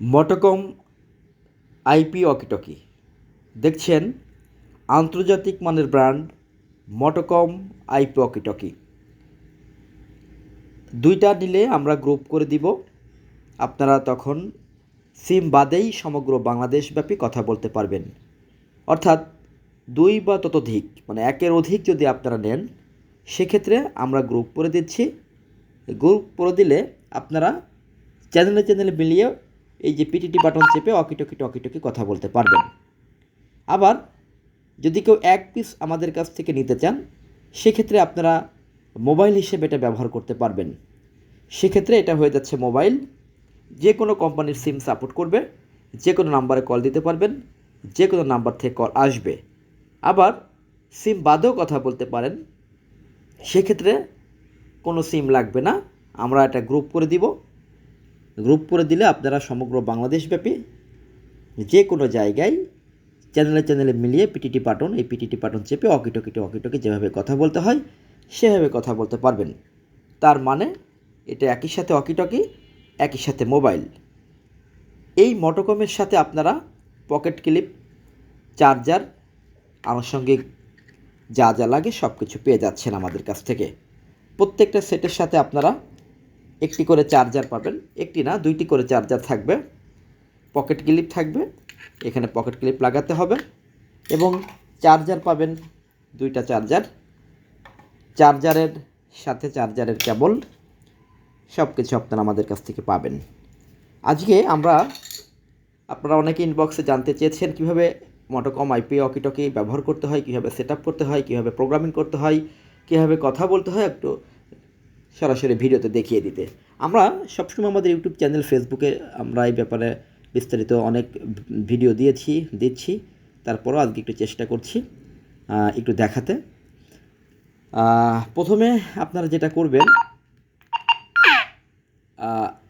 মটোকম IP walkie talkie. দেখছেন আন্তর্জাতিক মানের ব্র্যান্ড মটকম আইপি অকিটকি দুইটা নিলে আমরা গ্রুপ করে দিব। আপনারা তখন সিম বাদেই সমগ্র বাংলাদেশব্যাপী কথা বলতে পারবেন। অর্থাৎ দুই বা ততোধিক মানে একের অধিক যদি আপনারা নেন, সেক্ষেত্রে আমরা গ্রুপ করে দিচ্ছি। গ্রুপ করে দিলে আপনারা চ্যানেলে চ্যানেলে মিলিয়ে এই যে পিটিটি বাটন চেপে অকিটকি টকিটকি কথা বলতে পারবেন। আবার যদি কেউ এক পিস আমাদের কাছ থেকে নিতে চান, সেক্ষেত্রে আপনারা মোবাইল হিসেবে এটা ব্যবহার করতে পারবেন। সেক্ষেত্রে এটা হয়ে যাচ্ছে মোবাইল যে কোনো কোম্পানির সিম সাপোর্ট করবে, যে কোনো নাম্বারে কল দিতে পারবেন, যে কোনো নাম্বার থেকে কল আসবে। আবার সিম বাদেও কথা বলতে পারেন, সেক্ষেত্রে কোনো সিম লাগবে না। আমরা এটা গ্রুপ করে দিব। গ্রুপ করে দিলে আপনারা সমগ্র বাংলাদেশব্যাপী যে কোনো জায়গায় চ্যানেলে চ্যানেলে মিলিয়ে পিটিটি পাটন এই পিটিটি পাটন চেপে অকিটকিটি অকিটকি যেভাবে কথা বলতে হয়, সেভাবে কথা বলতে পারবেন। তার মানে এটা একই সাথে অকিটকি, একই সাথে মোবাইল। এই মটোকমের সাথে আপনারা পকেট ক্লিপ, চার্জার, আনুষঙ্গিক যা যা লাগে সব কিছু পেয়ে যাচ্ছেন আমাদের কাছ থেকে। প্রত্যেকটা সেটের সাথে আপনারা একটি করে চার্জার পাবেন, একটি না, দুইটি করে চার্জার থাকবে। পকেট ক্লিপ থাকবে, এখানে পকেট ক্লিপ লাগাতে হবে এবং চার্জার পাবেন দুইটা চার্জার চার্জারের সাথে চার্জারের কেবল সব কিছু আপনারা আমাদের কাছ থেকে পাবেন। আজকে আমরা, আপনারা অনেকে ইনবক্সে জানতে চেয়েছেন কীভাবে মটোকম আইপি অকিটকি ব্যবহার করতে হয়, কীভাবে সেট করতে হয়, কীভাবে প্রোগ্রামিং করতে হয়, কীভাবে কথা বলতে হয়, একটু সরাসরি ভিডিওতে দেখিয়ে দিতে। আমরা সবসময় আমাদের ইউটিউব চ্যানেল ফেসবুকে আমরা এই ব্যাপারে বিস্তারিত অনেক ভিডিও দিয়েছি, দিচ্ছি। তারপরও আজকে একটু চেষ্টা করছি একটু দেখাতে। প্রথমে আপনারা যেটা করবেন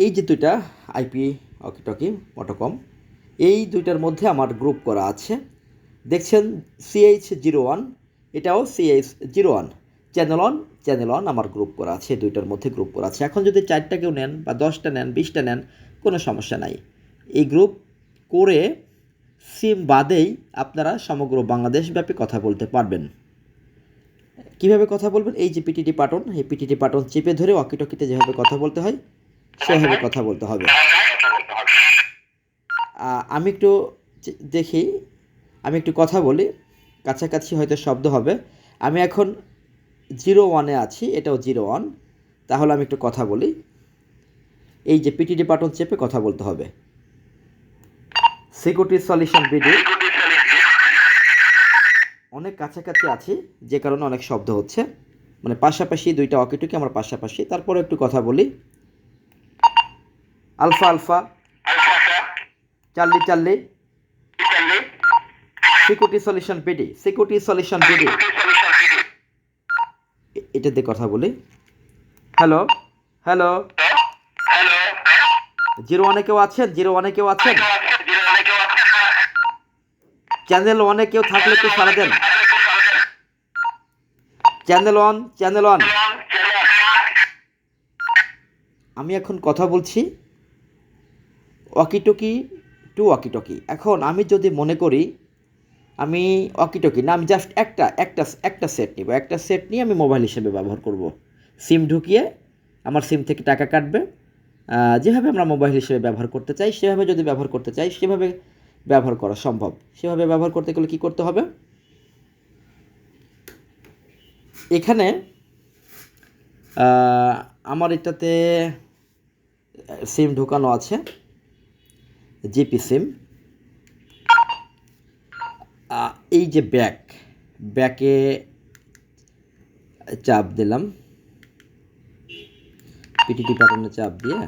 এই যে দুইটা আইপি অকিটকি অটোকম এই দুইটার মধ্যে আমার গ্রুপ করা আছে। দেখছেন সিএইচ জিরো ওয়ান, এটাও CH zero one, channel on channel on আমার গ্রুপ করা আছে দুইটার মধ্যে গ্রুপ করা আছে। এখন যদি চারটা কেউ নেন বা দশটা নেন, বিশটা নেন, কোনো সমস্যা নাই। এই গ্রুপ করে সিম বাদেই আপনারা সমগ্র বাংলাদেশব্যাপী কথা বলতে পারবেন। কীভাবে কথা বলবেন? এই যে পিটিটি পাটন এই পিটিটি পাটন চেপে ধরে ওয়াকিটকিতে যেভাবে কথা বলতে হয়, সেভাবে কথা বলতে হবে। আমি একটু দেখি, আমি একটু কথা বলি, কাছাকাছি হয়তো শব্দ হবে। আমি এখন জিরো ওয়ানে আছি, এটাও জিরো ওয়ান। তাহলে আমি একটু কথা বলি। এই যে পিটিডি বাটন চেপে কথা বলতে হবে। Security solution BD. অনেক কাছাকাছি আছি, যে কারণে অনেক শব্দ হচ্ছে। মানে পাশাপাশি দুইটা অকিটুকি আমার পাশাপাশি। তারপরে একটু কথা বলি। Alpha alpha. Charlie Charlie security solution BD. Security solution BD. এটা দিয়ে কথা বলি। হ্যালো হ্যালো জিরো ওয়ানে কেউ আছেন? জিরো ওয়ানে কেউ আছেন? চ্যানেল ওয়ানে কেউ থাকলে একটু সারা দেন। চ্যানেল ওয়ান চ্যানেল ওয়ান আমি এখন কথা বলছি ওয়াকিটকি টু ওয়াকিটকি এখন আমি যদি মনে করি আমি ওয়াকিটকি না, আমি জাস্ট একটা একটা একটা সেট নিব। একটা সেট নিয়ে আমি মোবাইল হিসেবে ব্যবহার করব। সিম ঢুকিয়ে আমার সিম থেকে টাকা কাটবে। যেভাবে আমরা মোবাইল হিসেবে ব্যবহার করতে চাই, সেভাবে যদি ব্যবহার করতে চাই, সেভাবে ব্যবহার করা সম্ভব। সেভাবে ব্যবহার করতে গেলে কী করতে হবে? এখানে আমার এটাতে সিম ঢোকানো আছে। জিপি সিম এই যে ব্যাক, ব্যাকে চাপ দিলাম। পিটিটি বাটনে চাপ দিয়ে।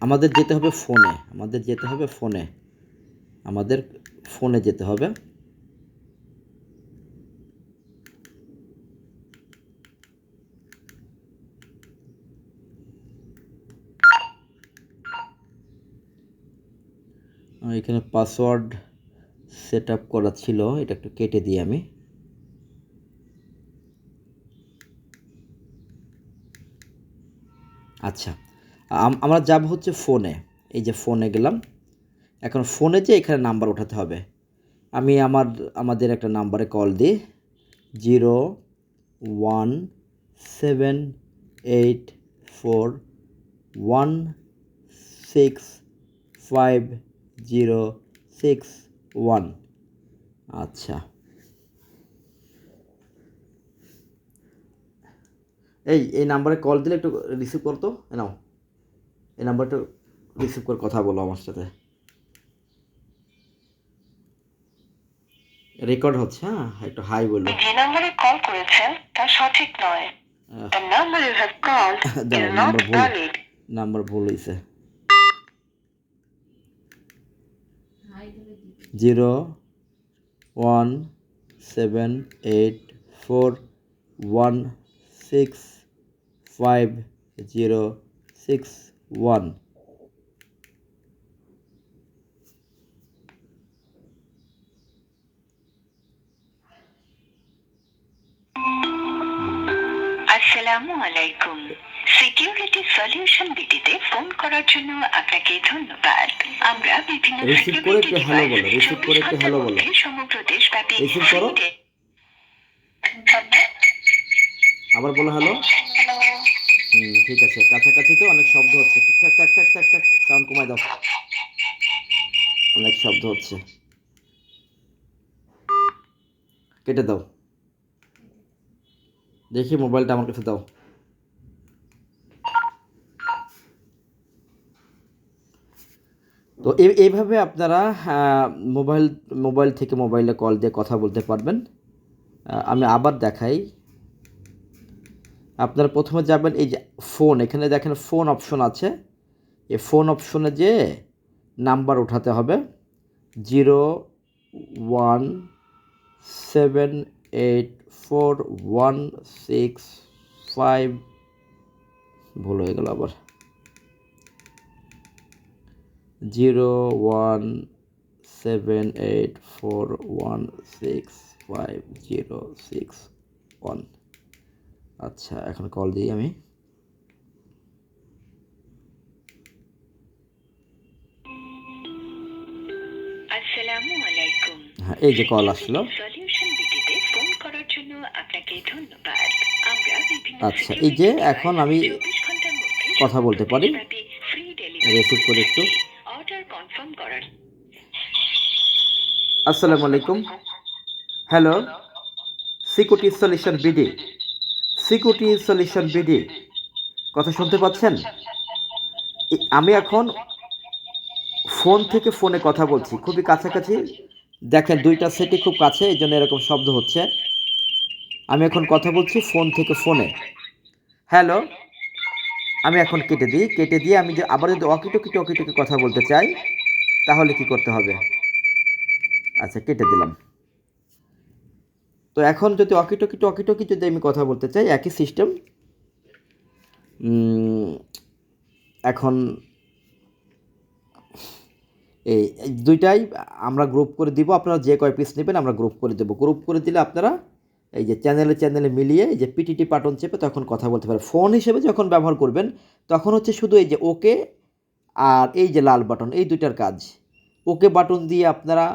আমাদের যেতে হবে ফোনে, আমাদের যেতে হবে ফোনে, আমাদের ফোনে যেতে হবে। এখানে পাসওয়ার্ড সেট আপ করা ছিল, এটা একটু কেটে দিই আমি। আচ্ছা আম- আমরা যাব হচ্ছে ফোনে এই যে ফোনে গেলাম। এখন ফোনে যে এখানে নাম্বার ওঠাতে হবে, আমি আমার, আমাদের একটা নাম্বারে কল দিই zero one seven eight four one six five zero six one. আচ্ছা। এই এই নাম্বারে কল দিলে একটু রিসিভ করতো? নাও। এই নাম্বারটা রিসিভ করে কথা বলো আমার সাথে। রেকর্ড হচ্ছে হ্যাঁ? একটু হাই বলল যে নাম্বারে কল করেছেন তা সঠিক নয়। you have called দাঁড়াও, is not নাম্বার ভুল valid. নাম্বার ভুল হয়েছে zero one seven eight four one six five zero six one আসসালামু আলাইকুম সিকিউরিটি সলিউশন বিটিতে ফোন করার জন্য আপনাকে ধন্যবাদ। আমরা বিভিন্ন Receive করে একটু security বলো, receive করে একটু 24 hello ঘণ্টার বলো। সমগ্র দেশব্যাপী Receive করো। আবার বলো হ্যালো। হুম ঠিক আছে। কাছাকাছি তো অনেক শব্দ হচ্ছে। ঠিকঠাক থাক থাক থাক থাক সাউন্ড কমাই দাও। অনেক শব্দ হচ্ছে। কেটে দাও। দেখি মোবাইলটা আমার কাছে দাও। তো এই- এইভাবে আপনারা মোবাইল মোবাইল থেকে মোবাইলে কল দিয়ে কথা বলতে পারবেন। আমি আবার দেখাই। আপনারা প্রথমে যাবেন, এই যে ফোন, এখানে দেখেন ফোন অপশন আছে। এই ফোন অপশনে যে নাম্বার উঠাতে হবে, zero one seven eight four one six five. ভুল হয়ে গেল আবার। Zero one seven eight four one six five zero six one আচ্ছা এখন কল দিই আমি। হ্যাঁ এই যে কল আসলো। আচ্ছা, এই যে এখন আমি 24 ঘণ্টার মধ্যে কথা বলতে পারি। রেসিভ করে একটু অর্ডার কনফার্ম করার আসসালামু আলাইকুম। Hello security solution BD security solution BD কথা শুনতে পাচ্ছেন? আমি এখন ফোন থেকে ফোনে কথা বলছি, খুবই কাছাকাছি। দেখেন, দুইটা সেটি খুব কাছে, এই জন্য এরকম শব্দ হচ্ছে। আমি এখন কথা বলছি ফোন থেকে ফোনে। হ্যালো আমি এখন কেটে দিই। কেটে দিয়ে আমি যে আবার যদি অকিটকি টকিটকি কথা বলতে চাই তাহলে কি করতে হবে আচ্ছা কেটে দিলাম। তো এখন যদি অকিটকি টকিটকি যদি আমি কথা বলতে চাই, একই সিস্টেম এখন এই দুইটাই আমরা গ্রুপ করে দিব, আপনারা যে কয় পিস নেবেন আমরা গ্রুপ করে দেবো। গ্রুপ করে দিলে আপনারা এই যে চ্যানেলে চ্যানেলে মিলিয়ে এই যে পিটিটি বাটন চেপে তখন কথা বলতে পারেন ফোন হিসেবে যখন ব্যবহার করবেন, তখন হচ্ছে শুধু এই যে ওকে আর এই যে লাল বাটন এই দুইটার কাজ। ওকে বাটন দিয়ে আপনারা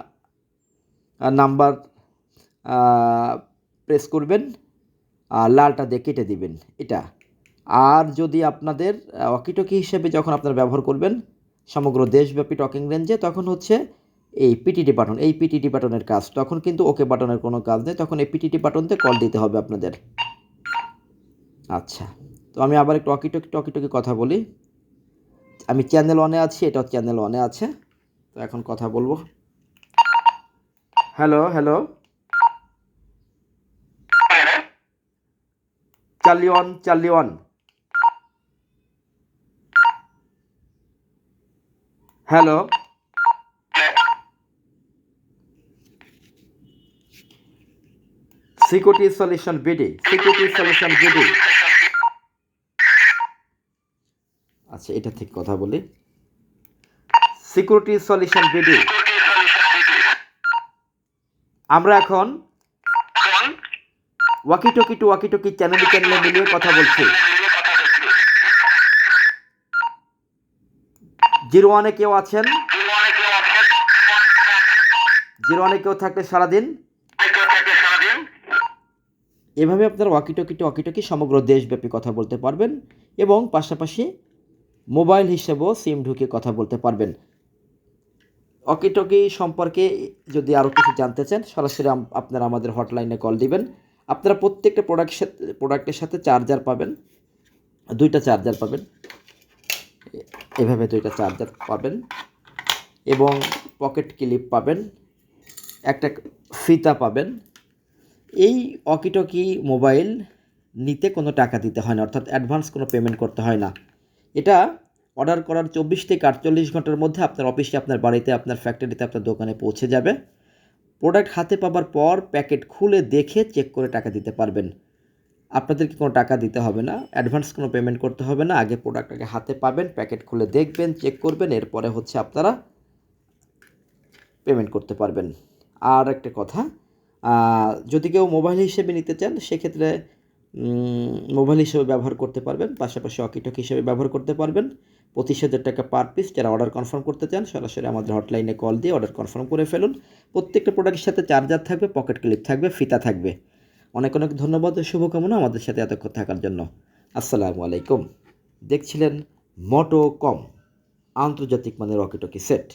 নাম্বার প্রেস করবেন, আর লালটা দিয়ে কেটে দিবেন, এটা। আর যদি আপনাদের অকিটকি হিসেবে যখন আপনারা ব্যবহার করবেন, সমগ্র দেশব্যাপী টকিং রেঞ্জে তখন হচ্ছে এই পিটিটি বাটন এই পিটিটি বাটনের কাজ। তখন কিন্তু ওকে বাটনের কোনো কাজ নেই, তখন এই পিটিটি বাটনতে কল দিতে হবে আপনাদের। আচ্ছা তো আমি আবার একটু অকিটকি টকিটকি কথা বলি। আমি চ্যানেল ওয়ানে আছি, এটাও চ্যানেল ওয়ানে আছে। তো এখন কথা বলব। Hello hello Charlie one Charlie one hello security solution BD security solution BD আচ্ছা এটা ঠিক কথা বলি। সিকিউরিটি সলিউশন বিডি আমরা এখন walkie talkie to walkie talkie চ্যানেলে চ্যানেলে মিলিয়ে কথা বলছি। জিরো ওয়ানে কেউ আছেন? জিরো ওয়ানে কেউ থাকলে সারাদিন? এভাবে আপনারা ওয়াকিটকিটি ওয়াকিটকি সমগ্র দেশব্যাপী কথা বলতে পারবেন এবং পাশাপাশি মোবাইল হিসেবেও সিম ঢুকে কথা বলতে পারবেন। ওয়াকিটকি সম্পর্কে যদি আরও কিছু জানতে চান, সরাসরি আপনারা আমাদের হটলাইনে কল দিবেন। আপনারা প্রত্যেকটা প্রোডাক্টের সাথে প্রোডাক্টের সাথে চার্জার পাবেন। দুইটা চার্জার পাবেন। এভাবে দুইটা চার্জার পাবেন। এবং পকেট ক্লিপ পাবেন। একটা ফিতা পাবেন। এই অকিটকি মোবাইল নিতে কোনো টাকা দিতে হয় না, অর্থাৎ অ্যাডভান্স কোনো পেমেন্ট করতে হয় না। এটা অর্ডার করার চব্বিশ থেকে আটচল্লিশ ঘণ্টার মধ্যে আপনার অফিসে, আপনার বাড়িতে, আপনার ফ্যাক্টরিতে, আপনার দোকানে পৌঁছে যাবে। প্রোডাক্ট হাতে পাবার পর প্যাকেট খুলে দেখে চেক করে টাকা দিতে পারবেন। আপনাদেরকে কোনো টাকা দিতে হবে না, অ্যাডভান্স কোনো পেমেন্ট করতে হবে না, আগে প্রোডাক্টটাকে হাতে পাবেন, প্যাকেট খুলে দেখবেন, চেক করবেন, এরপরে হচ্ছে আপনারা পেমেন্ট করতে পারবেন। আর একটা কথা যদি কেউ মোবাইল হিসেবে নিতে চান, সেক্ষেত্রে মোবাইল হিসেবে ব্যবহার করতে পারবেন, পাশাপাশি অকিটক হিসেবে ব্যবহার করতে পারবেন। পঁচিশ হাজার টাকা পার পিস যারা অর্ডার কনফার্ম করতে চান, সরাসরি আমাদের হটলাইনে কল দিয়ে অর্ডার কনফার্ম করে ফেলুন। প্রত্যেকটা প্রোডাক্টের সাথে চার্জার থাকবে পকেট ক্লিপ থাকবে, ফিতা থাকবে। অনেক অনেক ধন্যবাদ ও শুভকামনা আমাদের সাথে এতক্ষণ থাকার জন্য। আসসালামু আলাইকুম। দেখছিলেন মোটো কম আন্তর্জাতিক মানের রকেটকি সেট